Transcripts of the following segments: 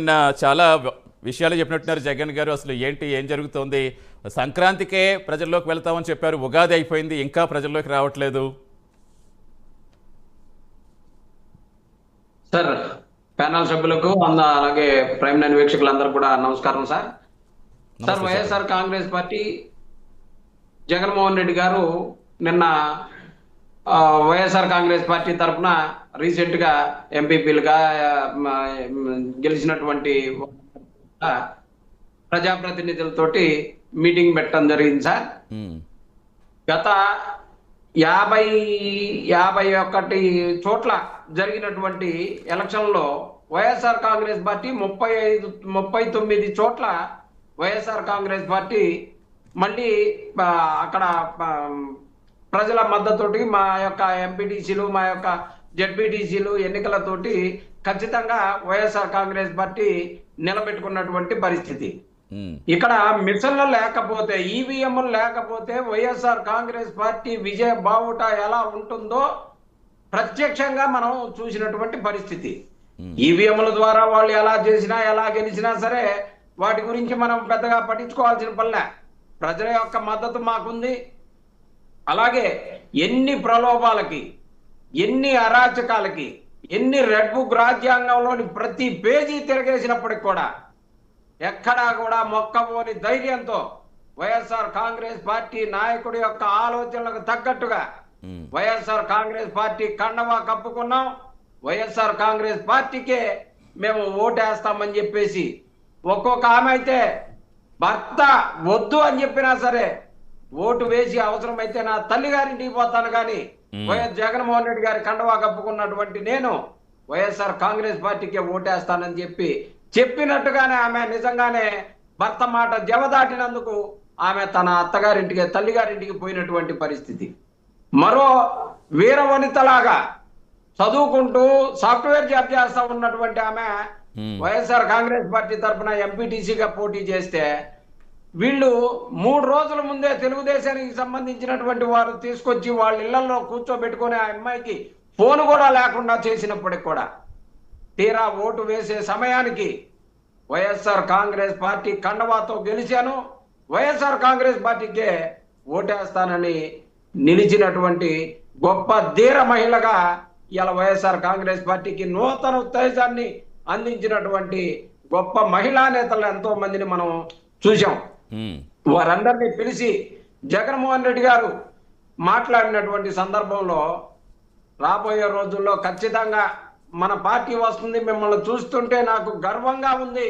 నిన్న చాలా విషయాలు చెప్పినట్టున్నారు జగన్ గారు. అసలు ఏంటి ఏం జరుగుతోంది? సంక్రాంతికే ప్రజల్లోకి వెళ్తామని చెప్పారు. ఉగాది అయిపోయింది ఇంకా ప్రజల్లోకి రావట్లేదు. సార్ ప్యానల్ సభ్యులకు అంద అలాగే ప్రైమ్ నైన్ వీక్షకులందరూ కూడా నమస్కారం sir sir. YSR Congress party Jaganmohan Reddy గారు నిన్న వైఎస్ఆర్ కాంగ్రెస్ పార్టీ తరఫున రీసెంట్గా ఎంపీపీలుగా గెలిచినటువంటి ప్రజాప్రతినిధులతోటి మీటింగ్ పెట్టడం జరిగింది సార్. గత యాభై యాభై ఒకటి చోట్ల జరిగినటువంటి ఎలక్షన్లో వైఎస్ఆర్ కాంగ్రెస్ పార్టీ ముప్పై ఐదు ముప్పై తొమ్మిది చోట్ల వైఎస్ఆర్ కాంగ్రెస్ పార్టీ మళ్ళీ అక్కడ ప్రజల మద్దతుతోటి మా యొక్క ఎంపీటీసీలు మా యొక్క జడ్పీటీసీలు ఎన్నికలతోటి ఖచ్చితంగా వైఎస్ఆర్ కాంగ్రెస్ పార్టీ నిలబెట్టుకున్నటువంటి పరిస్థితి. ఇక్కడ మిషన్లు లేకపోతే ఈవీఎంలు లేకపోతే వైఎస్ఆర్ కాంగ్రెస్ పార్టీ విజయ బావుట ఎలా ఉంటుందో ప్రత్యక్షంగా మనం చూసినటువంటి పరిస్థితి. ఈవీఎంల ద్వారా వాళ్ళు ఎలా చేసినా ఎలా గెలిచినా సరే వాటి గురించి మనం పెద్దగా పట్టించుకోవాల్సిన పనిలే ప్రజల యొక్క మద్దతు మాకుంది. అలాగే ఎన్ని ప్రలోభాలకి ఎన్ని అరాచకాలకి ఎన్ని రెడ్ బుక్ రాజ్యాంగంలోని ప్రతి పేజీ తిరగేసినప్పటికి కూడా ఎక్కడా కూడా మొక్కబోని ధైర్యంతో వైఎస్ఆర్ కాంగ్రెస్ పార్టీ నాయకుడి యొక్క ఆలోచనలకు తగ్గట్టుగా వైఎస్ఆర్ కాంగ్రెస్ పార్టీ కండవా కప్పుకున్నాం. వైఎస్ఆర్ కాంగ్రెస్ పార్టీకే మేము ఓటేస్తామని చెప్పేసి ఒక్కొక్క ఆమె అయితే భర్త వద్దు అని చెప్పినా సరే ఓటు వేసి అవసరమైతే నా తల్లి గారింటికి పోతాను కానీ. వైఎస్ జగన్మోహన్ రెడ్డి గారి కండవా కప్పుకున్నటువంటి నేను వైఎస్ఆర్ కాంగ్రెస్ పార్టీకే ఓటేస్తానని చెప్పి చెప్పినట్టుగానే ఆమె నిజంగానే భర్త మాట జవదాటినందుకు ఆమె తన అత్తగారింటికి తల్లిగారింటికి పోయినటువంటి పరిస్థితి మరో వీర వనితలాగా చదువుకుంటూ సాఫ్ట్వేర్ జాబ్ చేస్తా ఉన్నటువంటి ఆమె. వైఎస్ఆర్ కాంగ్రెస్ పార్టీ తరఫున ఎంపీటీసీగా పోటీ చేస్తే వీళ్ళు మూడు రోజుల ముందే తెలుగుదేశానికి సంబంధించినటువంటి వారు తీసుకొచ్చి వాళ్ళ ఇళ్ళలో కూర్చోబెట్టుకొని ఆ అమ్మాయికి ఫోన్ కూడా లేకుండా చేసినప్పటికి కూడా తీరా ఓటు వేసే సమయానికి వైఎస్ఆర్ కాంగ్రెస్ పార్టీ కండవాతో గెలిచాను. వైఎస్ఆర్ కాంగ్రెస్ పార్టీకే ఓటేస్తానని నిలిచినటువంటి గొప్ప ధీర మహిళగా ఇలా వైఎస్ఆర్ కాంగ్రెస్ పార్టీకి నూతన ఉత్తేజాన్ని అందించినటువంటి గొప్ప మహిళా నేతలు ఎంతో మందిని మనం చూసాం Hmm. వారందరినీ పిలిచి జగన్మోహన్ రెడ్డి గారు మాట్లాడినటువంటి సందర్భంలో రాబోయే రోజుల్లో ఖచ్చితంగా మన పార్టీ వస్తుంది మిమ్మల్ని చూస్తుంటే నాకు గర్వంగా ఉంది.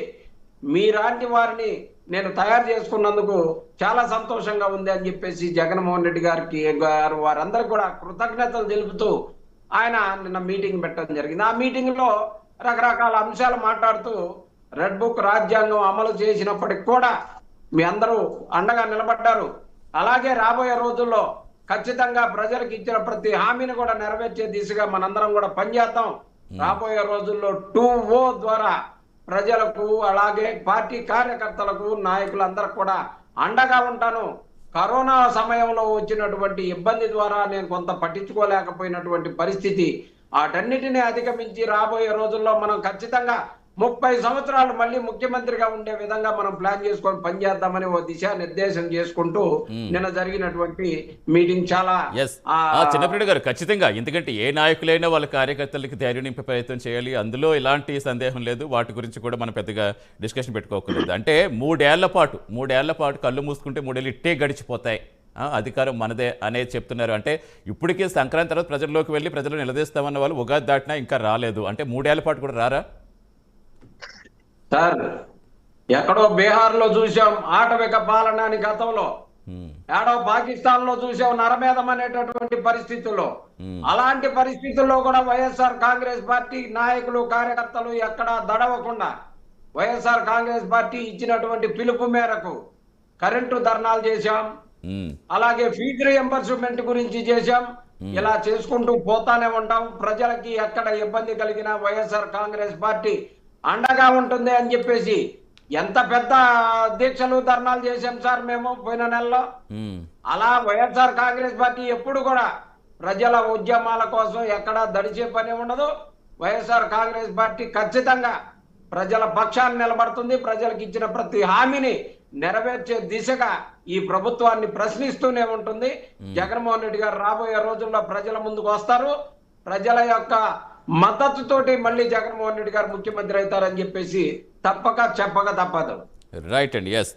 మీలాంటి వారిని నేను తయారు చేసుకున్నందుకు చాలా సంతోషంగా ఉంది అని చెప్పేసి జగన్మోహన్ రెడ్డి గారికి గారు వారందరూ కూడా కృతజ్ఞతలు తెలుపుతూ ఆయన నిన్న మీటింగ్ పెట్టడం జరిగింది. ఆ మీటింగ్లో రకరకాల అంశాలు మాట్లాడుతూ రెడ్ బుక్ రాజ్యాంగం అమలు చేసినప్పటికి కూడా మీ అందరూ అండగా నిలబడ్డారు. అలాగే రాబోయే రోజుల్లో ఖచ్చితంగా ప్రజలకు ఇచ్చిన ప్రతి హామీని కూడా నెరవేర్చే దిశగా మనందరం కూడా పనిచేద్దాం. రాబోయే రోజుల్లో టూ ఓ ద్వారా ప్రజలకు అలాగే పార్టీ కార్యకర్తలకు నాయకులందరికి కూడా అండగా ఉంటాను. కరోనా సమయంలో వచ్చినటువంటి ఇబ్బంది ద్వారా నేను కొంత పట్టించుకోలేకపోయినటువంటి పరిస్థితి. వాటన్నిటిని అధిగమించి రాబోయే రోజుల్లో మనం ఖచ్చితంగా ముప్పై సంవత్సరాలు మళ్ళీ ముఖ్యమంత్రిగా ఉండే విధంగా మనం ప్లాన్ చేసుకొని పనిచేద్దామని ఓ దిశా నిర్దేశం చేసుకుంటూ నిన్న జరిగినటువంటి మీటింగ్ చాలా చిన్నపిరెడ్డి గారు ఖచ్చితంగా. ఎందుకంటే ఏ నాయకులైనా వాళ్ళ కార్యకర్తలకి ధైర్యం నింపే ప్రయత్నం చేయాలి. అందులో ఎలాంటి సందేహం లేదు. వాటి గురించి కూడా మనం పెద్దగా డిస్కషన్ పెట్టుకోకూడదు. అంటే మూడేళ్ళ పాటు మూడేళ్ళ పాటు కళ్ళు మూసుకుంటే మూడేళ్ళు ఇట్టే గడిచిపోతాయి. అధికారం మనదే అనేది చెప్తున్నారు. అంటే ఇప్పటికే సంక్రాంతి తర్వాత ప్రజల్లోకి వెళ్ళి ప్రజలు నిలదీస్తామన్న వాళ్ళు ఉగాది దాటినా ఇంకా రాలేదు. అంటే మూడేళ్ళ పాటు కూడా రారా? సార్ ఎక్కడో బీహార్లో చూసాం ఆటవిక పాలన అని గతంలో ఏడో పాకిస్తాన్లో చూసాం నరమేధం అనేటటువంటి పరిస్థితుల్లో అలాంటి పరిస్థితుల్లో కూడా వైఎస్ఆర్ కాంగ్రెస్ పార్టీ నాయకులు కార్యకర్తలు ఎక్కడా దడవకుండా వైఎస్ఆర్ కాంగ్రెస్ పార్టీ ఇచ్చినటువంటి పిలుపు మేరకు కరెంటు ధర్నాలు చేశాం. అలాగే ఫీజు రియంబర్స్మెంట్ గురించి చేశాం. ఇలా చేసుకుంటూ పోతానే ఉంటాం. ప్రజలకి ఎక్కడ ఇబ్బంది కలిగినా వైఎస్ఆర్ కాంగ్రెస్ పార్టీ అండగా ఉంటుంది అని చెప్పేసి ఎంత పెద్ద దీక్షలు ధర్నాలు చేశాం సార్ మేము పోయిన నెలలో. అలా వైఎస్ఆర్ కాంగ్రెస్ పార్టీ ఎప్పుడు కూడా ప్రజల ఉద్యమాల కోసం ఎక్కడా దడిచే పని ఉండదు. వైఎస్ఆర్ కాంగ్రెస్ పార్టీ ఖచ్చితంగా ప్రజల పక్షాన్ని నిలబడుతుంది. ప్రజలకు ఇచ్చిన ప్రతి హామీని నెరవేర్చే దిశగా ఈ ప్రభుత్వాన్ని ప్రశ్నిస్తూనే ఉంటుంది. జగన్మోహన్ రెడ్డి గారు రాబోయే రోజుల్లో ప్రజల ముందుకు వస్తారు. ప్రజల యొక్క మద్దతుతోటి మళ్ళీ జగన్మోహన్ రెడ్డి గారు ముఖ్యమంత్రి అవుతారని చెప్పేసి తప్పక చెప్పక తప్పదు. రైట్ అండి ఎస్